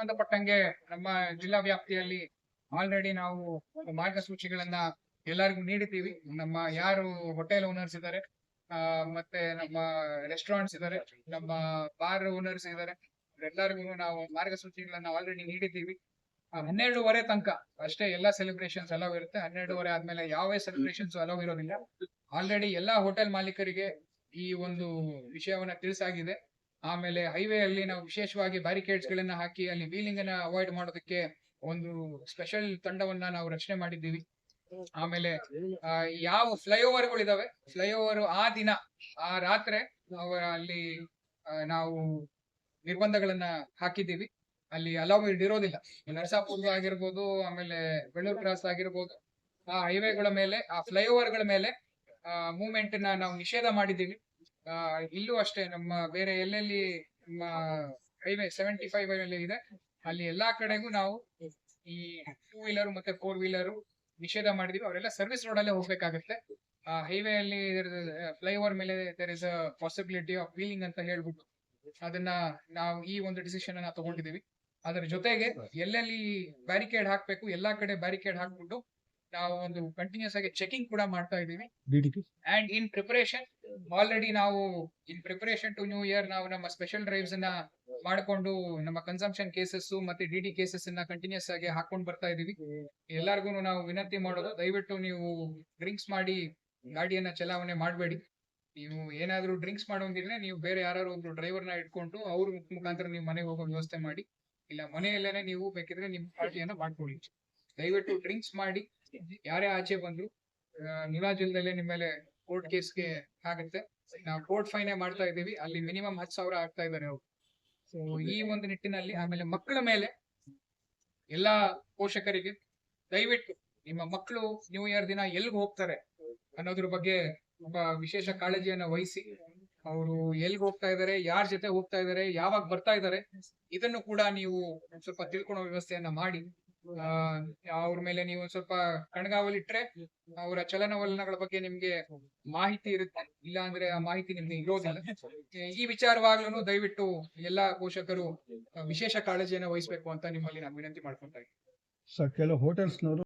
ಸಂಬಂಧಪಟ್ಟಂಗೆ ನಮ್ಮ ಜಿಲ್ಲಾ ವ್ಯಾಪ್ತಿಯಲ್ಲಿ ಆಲ್ರೆಡಿ ನಾವು ಮಾರ್ಗಸೂಚಿಗಳನ್ನ ಎಲ್ಲರಿಗೂ ನೀಡಿದ್ದೀವಿ. ನಮ್ಮ ಯಾರು ಹೋಟೆಲ್ ಓನರ್ಸ್ ಇದ್ದಾರೆ ಮತ್ತೆ ನಮ್ಮ ರೆಸ್ಟೋರೆಂಟ್ಸ್ ಇದ್ದಾರೆ, ನಮ್ಮ ಬಾರ್ ಓನರ್ಸ್ ಇದ್ದಾರೆ. ಎಲ್ಲರಿಗೂ ನಾವು ಮಾರ್ಗಸೂಚಿಗಳನ್ನ ಆಲ್ರೆಡಿ ನೀಡಿದ್ದೀವಿ. ಹನ್ನೆರಡೂವರೆ ತನಕ ಅಷ್ಟೇ ಎಲ್ಲಾ ಸೆಲೆಬ್ರೇಷನ್ಸ್ ಅಲೌ ಇರುತ್ತೆ. ಹನ್ನೆರಡೂವರೆ ಆದ್ಮೇಲೆ ಯಾವೇ ಸೆಲೆಬ್ರೇಷನ್ಸ್ ಅಲೌ ಇರೋದಿಲ್ಲ. ಆಲ್ರೆಡಿ ಎಲ್ಲಾ ಹೋಟೆಲ್ ಮಾಲೀಕರಿಗೆ ಈ ಒಂದು ವಿಷಯವನ್ನ ತಿಳಿಸಾಗಿದೆ. ಆಮೇಲೆ ಹೈವೇ ಅಲ್ಲಿ ನಾವು ವಿಶೇಷವಾಗಿ ಬ್ಯಾರಿಕೇಡ್ಸ್ ಗಳನ್ನ ಹಾಕಿ ಅಲ್ಲಿ ವೀಲಿಂಗ್ ಅನ್ನ ಅವಾಯ್ಡ್ ಮಾಡೋದಕ್ಕೆ ಒಂದು ಸ್ಪೆಷಲ್ ತಂಡವನ್ನ ನಾವು ರಚನೆ ಮಾಡಿದ್ದೀವಿ. ಆಮೇಲೆ ಯಾವ ಫ್ಲೈಓವರ್ ಗಳಿದಾವೆ ಫ್ಲೈಓವರ್ ಆ ದಿನ, ಆ ರಾತ್ರಿ ಅಲ್ಲಿ ನಾವು ನಿರ್ಬಂಧಗಳನ್ನ ಹಾಕಿದ್ದೀವಿ. ಅಲ್ಲಿ ಅಲೌ ಇರೋದಿಲ್ಲ. ನರಸಾಪುರ ಆಗಿರ್ಬೋದು, ಆಮೇಲೆ ಬೆಳ್ಳೂರು ಕ್ರಾಸ್ ಆಗಿರ್ಬೋದು, ಆ ಹೈವೇಗಳ ಮೇಲೆ, ಆ ಫ್ಲೈಓವರ್ಗಳ ಮೇಲೆ ಮೂವ್ಮೆಂಟ್ನ ನಾವು ನಿಷೇಧ ಮಾಡಿದ್ದೀವಿ. ಇಲ್ಲೂ ಅಷ್ಟೇ ನಮ್ಮ ಬೇರೆ ಎಲ್ಲೆಲ್ಲಿ ನಮ್ಮ ಹೈವೇ ಸೆವೆಂಟಿ ಫೈವ್ ಅಲ್ಲಿ ಇದೆ, ಅಲ್ಲಿ ಎಲ್ಲಾ ಕಡೆಗೂ ನಾವು ಈ ಟೂ ವೀಲರ್ ಮತ್ತೆ ಫೋರ್ ವೀಲರ್ ನಿಷೇಧ ಮಾಡಿದೀವಿ. ಅವರೆಲ್ಲ ಸರ್ವಿಸ್ ರೋಡ್ ಅಲ್ಲೇ ಹೋಗ್ಬೇಕಾಗತ್ತೆ. ಹೈವೇ ಅಲ್ಲಿ ಫ್ಲೈಓವರ್ ಮೇಲೆ there is a possibility of wheeling ಅಂತ ಹೇಳ್ಬಿಟ್ಟು ಅದನ್ನ ನಾವು ಈ ಒಂದು ಡಿಸಿಷನ್ ಅನ್ನ ತಗೊಂಡಿದೀವಿ ಅದರ ಜೊತೆಗೆ ಎಲ್ಲೆಲ್ಲಿ ಬ್ಯಾರಿಕೇಡ್ ಹಾಕ್ಬೇಕು, ಎಲ್ಲಾ ಕಡೆ ಬ್ಯಾರಿಕೇಡ್ ಹಾಕ್ಬಿಟ್ಟು ನಾವು ಒಂದು ಕಂಟಿನ್ಯೂಸ್ ಆಗಿ ಚೆಕಿಂಗ್ ಕೂಡ ಮಾಡ್ತಾ ಇದೀವಿ ಅಂಡ್ ಇನ್ ಪ್ರಿಪರೇಷನ್ ಆಲ್ರೆಡಿ ನಾವು in preparation to new year ನಾವು ನಮ್ಮ ಸ್ಪೆಷಲ್ ಡ್ರೈವ್ಸ್ ಅನ್ನ ಮಾಡಿಕೊಂಡು ನಮ್ಮ ಕನ್ಸಂಪ್ಷನ್ ಕೇಸಸ್ ಮತ್ತೆ ಡಿ ಡಿ ಕೇಸಸ್ ಅನ್ನ ಕಂಟಿನ್ಯೂಸ್ ಆಗಿ ಹಾಕೊಂಡು ಬರ್ತಾ ಇದೀವಿ ಎಲ್ಲರಿಗೂ ನಾವು ವಿನಂತಿ ಮಾಡೋದು ದಯವಿಟ್ಟು ನೀವು ಡ್ರಿಂಕ್ಸ್ ಮಾಡಿ ಗಾಡಿಯನ್ನ ಚಲಾವಣೆ ಮಾಡಬೇಡಿ. ನೀವು ಏನಾದ್ರೂ ಡ್ರಿಂಕ್ಸ್ ಮಾಡೋಂಗಿದ್ರೆ ನೀವು ಬೇರೆ ಯಾರು ಒಂದು ಡ್ರೈವರ್ನ ಇಟ್ಕೊಂಡು ಅವ್ರ ಮುಖಾಂತರ ನೀವು ಮನೆಗೆ ಹೋಗೋ ವ್ಯವಸ್ಥೆ ಮಾಡಿ. ಇಲ್ಲ ಮನೆಯಲ್ಲೇನೆ ನೀವು ಬೇಕಿದ್ರೆ ನಿಮ್ ಪಾರ್ಟಿಯನ್ನ ಮಾಡ್ಕೊಳ್ಳಿ. ದಯವಿಟ್ಟು ಡ್ರಿಂಕ್ಸ್ ಮಾಡಿ. ಯಾರೇ ಆಚೆ ಬಂದ್ರು ನೀಲಾಜಲದಲ್ಲೇ ನಿಮ್ಮ ಮೇಲೆ ಕೋರ್ಟ್ ಕೇಸ್ಗೆ ಆಗುತ್ತೆ. ನಾವು ಕೋರ್ಟ್ ಫೈನೇ ಮಾಡ್ತಾ ಇದ್ದೀವಿ. ಅಲ್ಲಿ ಮಿನಿಮಮ್ ಹತ್ತು ಸಾವಿರ ಆಗ್ತಾ ಇದ್ದಾರೆ ಅವರು. ಸೊ ಈ ಒಂದು ನಿಟ್ಟಿನಲ್ಲಿ ಆಮೇಲೆ ಮಕ್ಕಳ ಮೇಲೆ ಎಲ್ಲಾ ಪೋಷಕರಿಗೆ ದಯವಿಟ್ಟು ನಿಮ್ಮ ಮಕ್ಕಳು ನ್ಯೂ ಇಯರ್ ದಿನ ಎಲ್ಗ್ ಹೋಗ್ತಾರೆ ಅನ್ನೋದ್ರ ಬಗ್ಗೆ ಒಬ್ಬ ವಿಶೇಷ ಕಾಳಜಿಯನ್ನ ವಹಿಸಿ ಅವರು ಎಲ್ಗ್ ಹೋಗ್ತಾ ಇದಾರೆ ಯಾರ ಜೊತೆ ಹೋಗ್ತಾ ಇದಾರೆ ಯಾವಾಗ ಬರ್ತಾ ಇದಾರೆ ಇದನ್ನು ಕೂಡ ನೀವು ಸ್ವಲ್ಪ ತಿಳ್ಕೊಳೋ ವ್ಯವಸ್ಥೆಯನ್ನ ಮಾಡಿ ಅವ್ರ ಮೇಲೆ ನೀವು ಒಂದ್ ಸ್ವಲ್ಪ ಕಣ್ಗಾವಲಿಟ್ರೆ ಅವರ ಚಲನವಲನಗಳ ಬಗ್ಗೆ ನಿಮ್ಗೆ ಮಾಹಿತಿ ಇರುತ್ತೆ. ಇಲ್ಲ ಅಂದ್ರೆ ಆ ಮಾಹಿತಿ ನಿಮ್ಗೆ ಇರೋದಿಲ್ಲ. ಈ ವಿಚಾರವಾಗ್ಲೂ ದಯವಿಟ್ಟು ಎಲ್ಲಾ ಪೋಷಕರು ವಿಶೇಷ ಕಾಳಜಿಯನ್ನು ವಹಿಸ್ಬೇಕು ಅಂತ ನಿಮ್ಮಲ್ಲಿ ನಾನು ವಿನಂತಿ ಮಾಡ್ಕೊಂತ ಇದ್ದೀನಿ. ಸರ್ ಕೆಲವು ಹೋಟೆಲ್ಸ್ನವರು